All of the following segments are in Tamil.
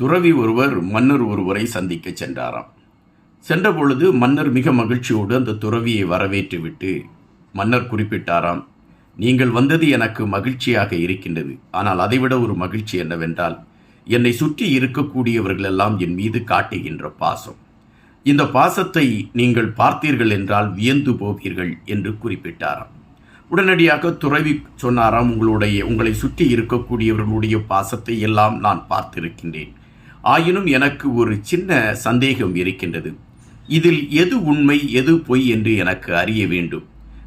துறவி ஒருவர் மன்னர் ஒருவரை சந்திக்க சென்றாராம். சென்றபொழுது மன்னர் மிக மகிழ்ச்சியோடு அந்த துறவியை வரவேற்றுவிட்டு மன்னர் குறிப்பிட்டாராம் நீங்கள் வந்தது எனக்கு மகிழ்ச்சியாக இருக்கின்றது. ஆனால் அதைவிட ஒரு மகிழ்ச்சி என்னவென்றால் என்னை சுற்றி இருக்கக்கூடியவர்கள் எல்லாம் என் மீது காட்டுகின்ற பாசம். இந்த பாசத்தை நீங்கள் பார்த்தீர்கள் என்றால் வியந்து போவீர்கள் என்று குறிப்பிட்டாராம். உடனடியாக துறவி சொன்னாராம் உங்களுடைய உங்களை சுற்றி இருக்கக்கூடியவர்களுடைய பாசத்தை எல்லாம் நான் பார்த்திருக்கின்றேன். ஆயினும் எனக்கு ஒரு சின்ன சந்தேகம் இருக்கின்றது. இதில் எது உண்மை எது பொய் என்று எனக்கு அறிய வேண்டும்.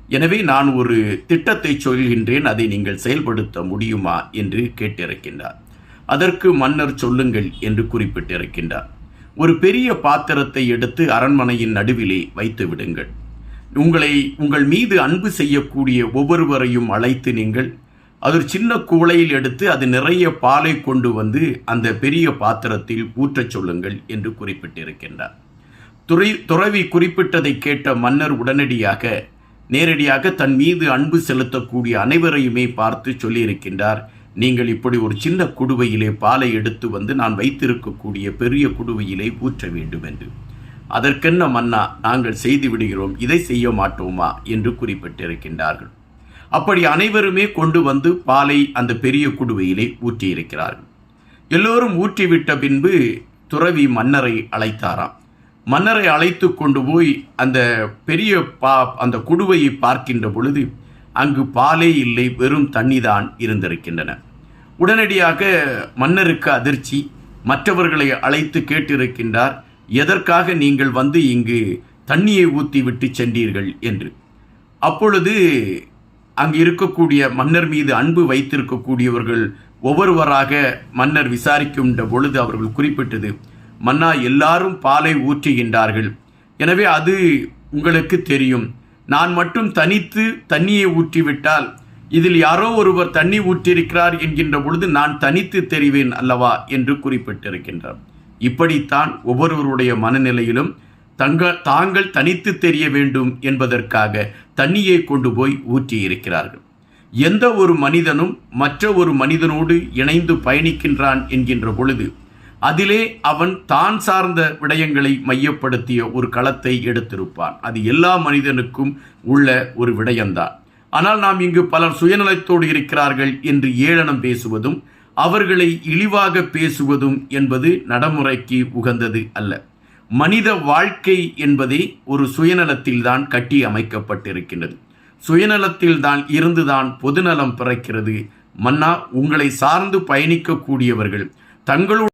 எனவே நான் ஒரு திட்டத்தை சொல்கின்றேன் அதை நீங்கள் செயல்படுத்த முடியுமா என்று கேட்டிருக்கின்றார். அதற்கு மன்னர் சொல்லுங்கள் என்று குறிப்பிட்டிருக்கின்றார். ஒரு பெரிய பாத்திரத்தை எடுத்து அரண்மனையின் நடுவிலே வைத்து விடுங்கள். உங்களை உங்கள் மீது அன்பு செய்யக்கூடிய ஒவ்வொருவரையும் அழைத்து நீங்கள் அது ஒரு சின்ன குவளையில் எடுத்து அது நிறைய பாலை கொண்டு வந்து அந்த பெரிய பாத்திரத்தில் ஊற்றச் சொல்லுங்கள் என்று குறிப்பிட்டிருக்கின்றார். துறை துறவி குறிப்பிட்டதை கேட்ட மன்னர் உடனடியாக நேரடியாக தன் மீது அன்பு செலுத்தக்கூடிய அனைவரையுமே பார்த்து சொல்லியிருக்கின்றார் நீங்கள் இப்படி ஒரு சின்ன குடுவையிலே பாலை எடுத்து வந்து நான் வைத்திருக்கக்கூடிய பெரிய குடுவையிலே ஊற்ற வேண்டும் என்று. அதற்கென்ன மன்னா நாங்கள் செய்து விடுகிறோம் இதை செய்ய மாட்டோமா? என்று குறிப்பிட்டிருக்கின்றார்கள். அப்படி அனைவருமே கொண்டு வந்து பாலை அந்த பெரிய குடுவையிலே ஊற்றியிருக்கிறார்கள் எல்லோரும் ஊற்றிவிட்ட பின்பு துறவி மன்னரை அழைத்தாராம். மன்னரை அழைத்து கொண்டு போய் அந்த பெரிய பா அந்த குடுவையை பார்க்கின்ற பொழுது அங்கு பாலே இல்லை வெறும் தண்ணிதான் இருந்திருக்கின்றன. உடனடியாக மன்னருக்கு அதிர்ச்சி. மற்றவர்களை அழைத்து கேட்டிருக்கின்றார் எதற்காக நீங்கள் வந்து இங்கு தண்ணியை ஊற்றி விட்டு சென்றீர்கள்? என்று. அப்பொழுது அங்கு இருக்கக்கூடிய மன்னர் மீது அன்பு வைத்திருக்கக்கூடியவர்கள் ஒவ்வொருவராக மன்னர் விசாரிக்கின்ற பொழுது அவர்கள் குறிப்பிட்டது மன்னா எல்லாரும் பாலை ஊற்றுகின்றார்கள். எனவே அது உங்களுக்கு தெரியும். நான் மட்டும் தனித்து தண்ணியை ஊற்றிவிட்டால் இதில் யாரோ ஒருவர் தண்ணி ஊற்றிருக்கிறார் என்கின்ற பொழுது நான் தனித்து தெரிவேன் அல்லவா? என்று குறிப்பிட்டிருக்கின்றார். இப்படித்தான் ஒவ்வொருவருடைய மனநிலையிலும் தங்கள் தாங்கள் தனித்து தெரிய வேண்டும் என்பதற்காக தண்ணியை கொண்டு போய் ஊற்றியிருக்கிறார்கள். எந்த ஒரு மனிதனும் மற்ற ஒரு மனிதனோடு இணைந்து பயணிக்கின்றான் என்கின்ற பொழுது அதிலே அவன் தான் சார்ந்த விடயங்களை மையப்படுத்திய ஒரு களத்தை எடுத்திருப்பான். அது எல்லா மனிதனுக்கும் உள்ள ஒரு விடயம்தான். ஆனால் நாம் இங்கு பலர் சுயநலத்தோடு இருக்கிறார்கள் என்று ஏளனம் பேசுவதும் அவர்களை இழிவாக பேசுவதும் என்பது நடைமுறைக்கு உகந்தது அல்ல. மனித வாழ்க்கை என்பதை ஒரு சுயநலத்தில்தான் கட்டி அமைக்கப்பட்டிருக்கின்றது. சுயநலத்தில்தான் இருந்துதான் பொதுநலம் பிறக்கிறது. மன்னா உங்களை சார்ந்து பயணிக்கக்கூடியவர்கள் தங்களுடைய